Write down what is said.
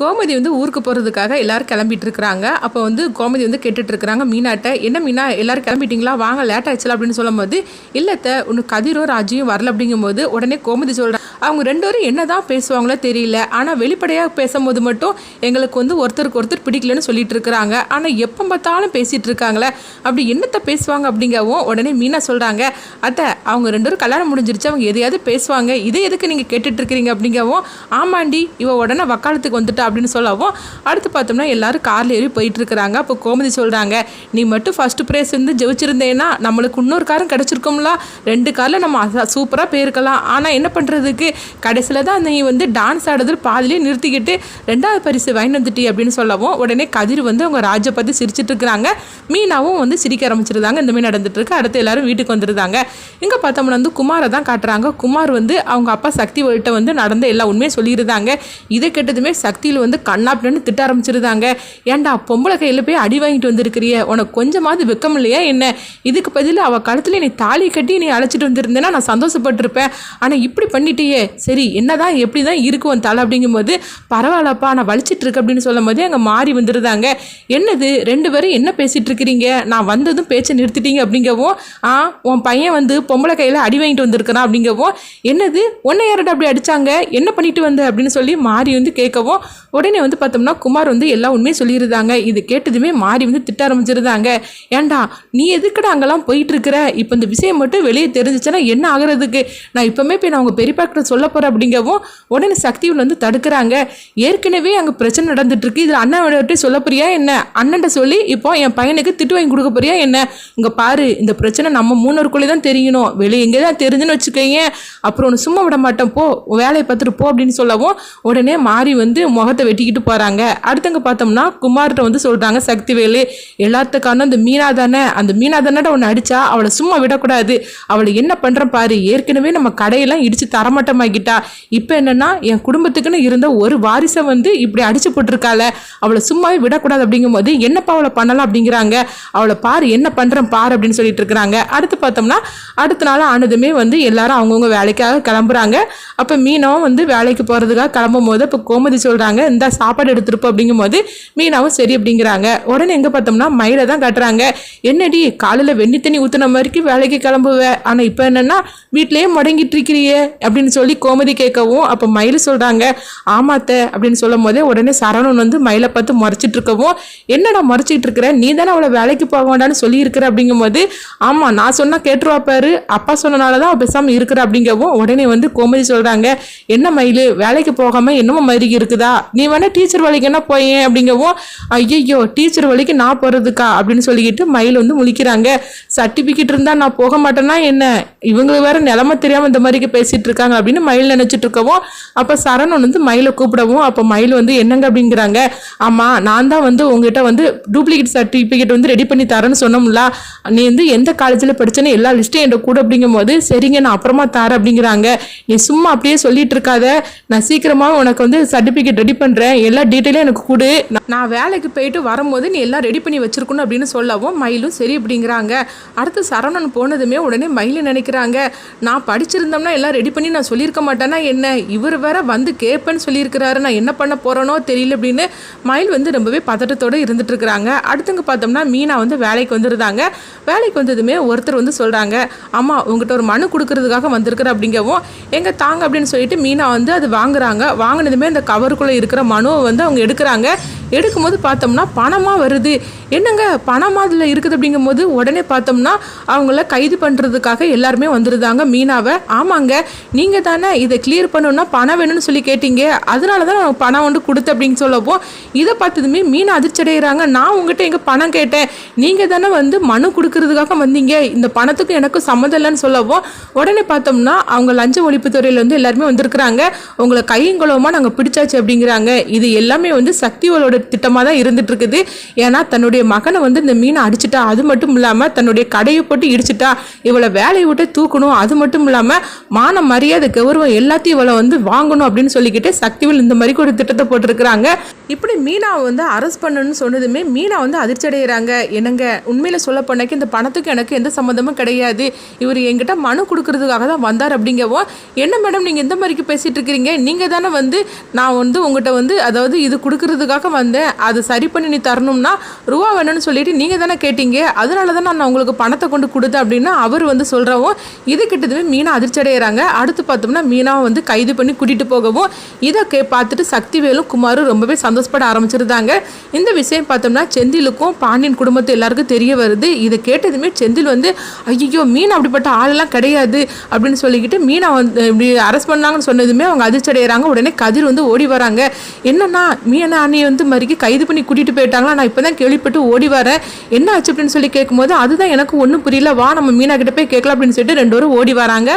கோமதி வந்து ஊருக்கு போகிறதுக்காக எல்லாரும் கிளம்பிட்டு இருக்கிறாங்க அப்போ வந்து கோமதி வந்து கேட்டுட்டு இருக்காங்க மீனாட்ட என்ன மீனா எல்லாரும் கிளம்பிட்டீங்களா? வாங்க லேட் ஆயிடுச்சுல அப்படின்னு சொல்லும்போது இல்லத்த உனக்கு கதிரோ ராஜியும் வரல அப்படிங்கும்போது உடனே கோமதி சொல்கிறாங்க அவங்க ரெண்டு பேரும் என்ன தான் பேசுவாங்களோ தெரியல. ஆனால் வெளிப்படையாக பேசும்போது மட்டும் எங்களுக்கு வந்து ஒருத்தருக்கு ஒருத்தர் பிடிக்கலன்னு சொல்லிட்டு இருக்கிறாங்க ஆனால் எப்போ பார்த்தாலும் பேசிகிட்டு இருக்காங்களே அப்படி என்னத்தை பேசுவாங்க அப்படிங்கவும் உடனே மீனா சொல்கிறாங்க அத்தை அவங்க ரெண்டு பேரும் கல்யாணம் முடிஞ்சிருச்சு அவங்க எதையாவது பேசுவாங்க. இதை எதுக்கு நீங்கள் கேட்டுட்ருக்கிறீங்க அப்படிங்கவும் ஆமாண்டி இவ உடனே வக்காலத்துக்கு வந்துட்டா. அப்படின்னு சொல்லவும் அடுத்து பார்த்தோம்னா எல்லாரும் காரில் ஏறி போயிட்டு இருக்கிறாங்க அப்போ கோமதி சொல்கிறாங்க நீ மட்டும் ஃபஸ்ட்டு ப்ரைஸ் வந்து ஜெயிச்சிருந்தேன்னா நம்மளுக்கு இன்னொரு காரும் கிடச்சிருக்கும்ல. ரெண்டு காரில் நம்ம சூப்பராக போயிருக்கலாம். ஆனால் என்ன பண்ணுறதுக்கு கடைசியில் தான் நீ வந்து டான்ஸ் ஆடுறது பாதிலேயே நிறுத்திக்கிட்டு ரெண்டாவது பரிசு வாங்கி வந்துட்டி அப்படின்னு சொல்லவும் உடனே கதிர் வந்து அவங்க ராஜை பார்த்து சிரிச்சிட்டு இருக்கிறாங்க மீனாவும் வந்து சிரிக்க ஆரம்பிச்சிருந்தாங்க. இந்த மாதிரி நடந்துட்டுருக்கு. அடுத்து எல்லாரும் வீட்டுக்கு வந்துருந்தாங்க. இங்கே பார்த்தோம்னா வந்து குமாரை தான் காட்டுறாங்க. குமார் வந்து அவங்க அப்பா சக்தி கிட்ட வந்து நடந்த எல்லா உண்மையும் சொல்லியிருந்தாங்க. இதை கேட்டதுமே சக்தியில் வந்து கண்ணாப்பின்னு திட்ட ஆரம்பிச்சிருந்தாங்க. ஏன்டா பொம்பளை கையில் போய் அடி வாங்கிட்டு வந்திருக்கிறிய? உனக்கு கொஞ்சமாவது வெக்கம் இல்லையா என்ன? இதுக்கு பதில் அவள் கழுத்தில் என்னை தாலி கட்டி நீ அழைச்சிட்டு வந்திருந்தேன்னா நான் சந்தோஷப்பட்டிருப்பேன். ஆனால் இப்படி பண்ணிட்டியே. சரி என்னதான் எப்படி தான் இருக்கும் உன் தலை அப்படிங்கும்போது பரவாயில்லப்பா நான் வலிச்சிட்டு இருக்கு அப்படின்னு சொல்லும் போதே அங்கே மாறி வந்துருந்தாங்க. என்னது ரெண்டு பேரும் என்ன பேசிட்டு இருக்கிறீங்க? நான் வந்ததும் பேச்சை நிறுத்திட்டீங்க அப்படிங்கவும் ஆ உன் பையன் வந்து பொம்பளை கையில் அடி வாங்கிட்டு வந்திருக்கிறான் அப்படிங்கவும் என்னது உன்னை யார்கிட்ட அப்படி அடிச்சாங்க? என்ன பண்ணிட்டு வந்த? அப்படின்னு சொல்லி மாறி வந்து கேட்கவும் உடனே வந்து பார்த்தோம்னா குமார் வந்து எல்லா உண்மையும் சொல்லியிருந்தாங்க. இது கேட்டதுமே மாறி வந்து திட்ட ஆரம்பிச்சிருந்தாங்க. ஏன்டா நீ எதுக்குடா அங்கெல்லாம் போயிட்டு இருக்கிற இப்போ இந்த விஷயம் மட்டும் வெளியே தெரிஞ்சிச்சுன்னா என்ன ஆகுறதுக்கு? நான் இப்போமே போய் நான் உங்கள் பெரியப்பா கிட்ட சொல்ல போகிறேன் அப்படிங்கவும் உடனே சக்தியில் வந்து தடுக்கிறாங்க. ஏற்கனவே அங்கே பிரச்சனை நடந்துட்டுருக்கு. இதில் அண்ணன் சொல்ல போறியா என்ன? அண்ணன்ட்ட சொல்லி இப்போ என் பையனுக்கு திட்டு வாங்கி கொடுக்க போறியா என்ன? இங்கே பாரு இந்த பிரச்சனை நம்ம மூணருக்குள்ளே தான் தெரியணும் வெளியே எங்கே தான் தெரிஞ்சுன்னு வச்சுக்கோங்க அப்புறம் ஒன்று சும்மா விட மாட்டேன். போ வேலையை பார்த்துட்டு போ அப்படின்னு சொல்லவும் உடனே மாறி வந்து முகத்தை வெட்டிக்கிட்டு போகிறாங்க அடுத்தவங்க பார்த்தோம்னா குமார்கிட்ட வந்து சொல்கிறாங்க சக்திவேலு எல்லாத்துக்கான அந்த மீனா தானே அந்த மீனா தானே ஒன்று அடித்தா அவளை சும்மா விடக்கூடாது. அவளை என்ன பண்ணுற பாரு ஏற்கனவே நம்ம கடையெல்லாம் இடித்து தரமட்டமாக்கிட்டா. இப்போ என்னென்னா என் குடும்பத்துக்குன்னு இருந்த ஒரு வாரிசை வந்து இப்படி அடிச்சு போட்டிருக்காள. அவளை சும்மாவே விடக்கூடாது அப்படிங்கும்போது என்னப்பா அவளை பண்ணலாம் அப்படிங்கிறாங்க. அவளை பாரு என்ன பண்ணுறேன் பாரு அப்படின்னு சொல்லிட்டு இருக்கிறாங்க. அடுத்து பார்த்தோம்னா அடுத்த நாள் ஆனதுமே வந்து எல்லாரும் அவங்கவுங்க வேலைக்காக கிளம்புறாங்க. அப்போ மீனவும் வந்து வேலைக்கு போகிறதுக்காக கிளம்பும் போது இப்போ கோமதி சொல்கிறாங்க இந்த சாப்பாடு எடுத்துருப்போம் அப்படிங்கும்போது மீனாவும் சரி அப்படிங்கிறாங்க. உடனே எங்கே பார்த்தோம்னா மயிலை தான் கட்டுறாங்க. என்னடி காலையில் வெண்ணி தண்ணி ஊற்றுன மாதிரிக்கு வேலைக்கு கிளம்புவேன் ஆனால் இப்போ என்னென்னா வீட்டிலேயே முடங்கிட்டு இருக்கிறியே அப்படின்னு சொல்லி கோமதி கேட்கவும் அப்போ மயில் சொல்கிறாங்க ஆமாத்த அப்படின்னு சொல்லும் போதே உடனே சரவணன் வந்து மயிலை பார்த்து முறைச்சிட்டு இருக்கவும் என்னடா முறைச்சிட்டு இருக்கிற? நீ தானே அவளை வேலைக்கு போக வேண்டாம்னு சொல்லியிருக்கிற? அப்படிங்கும்போது ஆமாம் நான் சொன்னால் கேட்டுருவா பாரு. அப்பா சொன்னனால தான் அவள் பேசாமல் இருக்கிற. அப்படிங்கவும் உடனே வந்து கோமதி சொல்கிறாங்க என்ன மயில் வேலைக்கு போகாமல் என்னமோ மாதிரி இருக்குதா? நீ நீ வேணா டீச்சர் வேலைக்கு என்ன போயேன் அப்படிங்கவும் ஐயையோ டீச்சர் வேலைக்கு நான் போகிறதுக்கா அப்படின்னு சொல்லிக்கிட்டு மயில் வந்து முழிக்கிறாங்க. சர்டிஃபிகேட் இருந்தால் நான் போக மாட்டேன்னா என்ன? இவங்களுக்கு வேற நிலமை தெரியாமல் இந்த மாதிரிக்கு பேசிகிட்டு இருக்காங்க அப்படின்னு மயில் நினச்சிட்டு இருக்கவும் அப்போ சரணன் வந்து மயிலை கூப்பிடவும் அப்போ மயில் வந்து என்னங்க அப்படிங்கிறாங்க. ஆமாம் நான் தான் வந்து உங்ககிட்ட வந்து டூப்ளிகேட் சர்டிஃபிகேட் வந்து ரெடி பண்ணி தரேன்னு சொன்னோம்ல. நீ வந்து எந்த காலேஜில் படிச்சேன்னு எல்லா லிஸ்ட்டும் என்கிட்ட கூட அப்படிங்கும்போது சரிங்க நான் அப்புறமா தரேன் அப்படிங்கிறாங்க. நீ சும்மா அப்படியே சொல்லிட்டு இருக்காத. நான் சீக்கிரமாக உனக்கு வந்து சர்டிஃபிகேட் ரெடி பண்ணுறேன் எல்லா டீட்டெயிலும் எனக்கு கொடு. நான் வேலைக்கு போயிட்டு வரும்போது நீ எல்லாம் ரெடி பண்ணி வச்சிருக்கணும் அப்படின்னு சொல்லவும் மயிலும் சரி அப்படிங்கிறாங்க. அடுத்து சரவணன் போனதுமே உடனே மயில் நினைக்கிறாங்க. நான் படிச்சிருந்தோம்னா எல்லாம் ரெடி பண்ணி நான் சொல்லியிருக்க மாட்டேன்னா என்ன? இவர் வேற வந்து கேட்பேன்னு சொல்லியிருக்கிறாரு. நான் என்ன பண்ண போகிறேனோ தெரியல அப்படின்னு மயில் வந்து ரொம்பவே பதட்டத்தோடு இருந்துட்டு இருக்கிறாங்க. அடுத்தவங்க பார்த்தோம்னா மீனா வந்து வேலைக்கு வந்துருந்தாங்க. வேலைக்கு வந்ததுமே ஒருத்தர் வந்து சொல்கிறாங்க ஆமாம் உங்ககிட்ட ஒரு மனு கொடுக்கறதுக்காக வந்திருக்கிற அப்படிங்கவும் எங்கே தாங்க அப்படின்னு சொல்லிட்டு மீனா வந்து அது வாங்குறாங்க. வாங்கினதுமே அந்த கவருக்குள்ளே இருக்கிற மனுவை வந்து அவங்க எடுக்கிறாங்க. எடுக்கும்போது பார்த்தோம்னா பணமாக வருது. என்னங்க பணமாக அதில் இருக்குது அப்படிங்கும்போது உடனே பார்த்தோம்னா அவங்கள கைது பண்ணுறதுக்காக எல்லாருமே வந்துருந்தாங்க மீனாவை. ஆமாங்க நீங்கள் தானே இதை கிளியர் பண்ணணும்னா பணம் வேணும்னு சொல்லி கேட்டீங்க. அதனால தான் நான் பணம் வந்து கொடுத்தேன் அப்படின்னு சொல்லவும் இதை பார்த்ததுமே மீனை அதிர்ச்சி அடைகிறாங்க நான் உங்ககிட்ட எங்கே பணம் கேட்டேன். நீங்கள் தானே வந்து மனு கொடுக்கறதுக்காக வந்தீங்க. இந்த பணத்துக்கும் எனக்கும் சம்மந்தம் இல்லைன்னு சொல்லவும் உடனே பார்த்தோம்னா அவங்க லஞ்ச ஒழிப்புத்துறையில் வந்து எல்லாருமே வந்திருக்கிறாங்க. உங்களை கையங்குளமாக நாங்கள் பிடிச்சாச்சு அப்படிங்கிறாங்க. இது எல்லாமே வந்து சக்திவளோட திட்டமாக தான் இருந்துட்டு இருக்குது ஏன்னா தன்னுடைய மகனை வந்து இந்த மீனை அடிச்சிட்டா அது மட்டும் இல்லாமல் தன்னுடைய கடையை போட்டு இடிச்சிட்டா இவளை வேலையை விட்டு தூக்கணும் அது மட்டும் இல்லாமல் மான மரியாதை கௌரவம் எல்லாத்தையும் இவளை வந்து வாங்கணும் அப்படின்னு சொல்லிக்கிட்டு சக்திவேல் இந்த மாதிரி ஒரு திட்டத்தை போட்டிருக்கிறாங்க. இப்படி மீனாவை வந்து அரெஸ்ட் பண்ணணும்னு சொன்னதுமே மீனா வந்து அதிர்ச்சி அடைகிறாங்க என்னங்க உண்மையில் சொல்ல பண்ணக்கு இந்த பணத்துக்கு எனக்கு எந்த சம்மந்தமும் கிடையாது. இவர் என்கிட்ட மனு கொடுக்கறதுக்காக தான் வந்தார் அப்படிங்கவும் என்ன மேடம் நீங்கள் எந்த மாதிரிக்கு பேசிகிட்டு இருக்கிறீங்க? நீங்கள் தானே வந்து நான் வந்து உங்கள்கிட்ட வந்து அதாவது இது கொடுக்கறதுக்காக வந்தேன் அதை சரி பண்ணி நீ தரணும்னா ரூபா வேணும்னு சொல்லிட்டு நீங்கள் தானே கேட்டீங்க. அதனால தான் நான் உங்களுக்கு பணத்தை கொண்டு கொடுத்தேன் அப்படின்னா அவர் வந்து சொல்கிறவும் இது கிட்டதுமே மீனா அதிர்ச்சி அடைகிறாங்க அடுத்து பார்த்தோம்னா மீனாவை வந்து கைது பண்ணி கூட்டிகிட்டு போகவும் இதை கே பார்த்துட்டு சக்திவேலும் குமாரும் ரொம்பவே சந்தோஷப்பட ஆரம்பிச்சிருந்தாங்க. இந்த விஷயம் பார்த்தோம்னா செந்திலுக்கும் பாண்டியன் குடும்பத்து எல்லாருக்கும் தெரிய வருது. இதை கேட்டதுமே செந்தில் வந்து ஐயோ மீன் அப்படிப்பட்ட ஆளெல்லாம் கிடையாது அப்படின்னு சொல்லிக்கிட்டு மீனை வந்து இப்படி அரெஸ்ட் பண்ணாங்கன்னு சொன்னதுமே அவங்க அதிர்ச்சி அடைகிறாங்க உடனே கதிர் வந்து ஓடி வராங்க. என்னன்னா மீனா அண்ணியை வந்து மறுக்கி கைது பண்ணி கூட்டிட்டு போயிட்டாங்களா? நான் இப்போ தான் கேள்விப்பட்டு ஓடி வரேன். என்ன ஆச்சு அப்படின்னு சொல்லி கேட்கும்போது அதுதான் எனக்கு ஒன்றும் புரியல. வா நம்ம மீனா கிட்ட போய் கேட்கலாம் அப்படின்னு சொல்லிட்டு ரெண்டு பேரும் ஓடி வராங்க.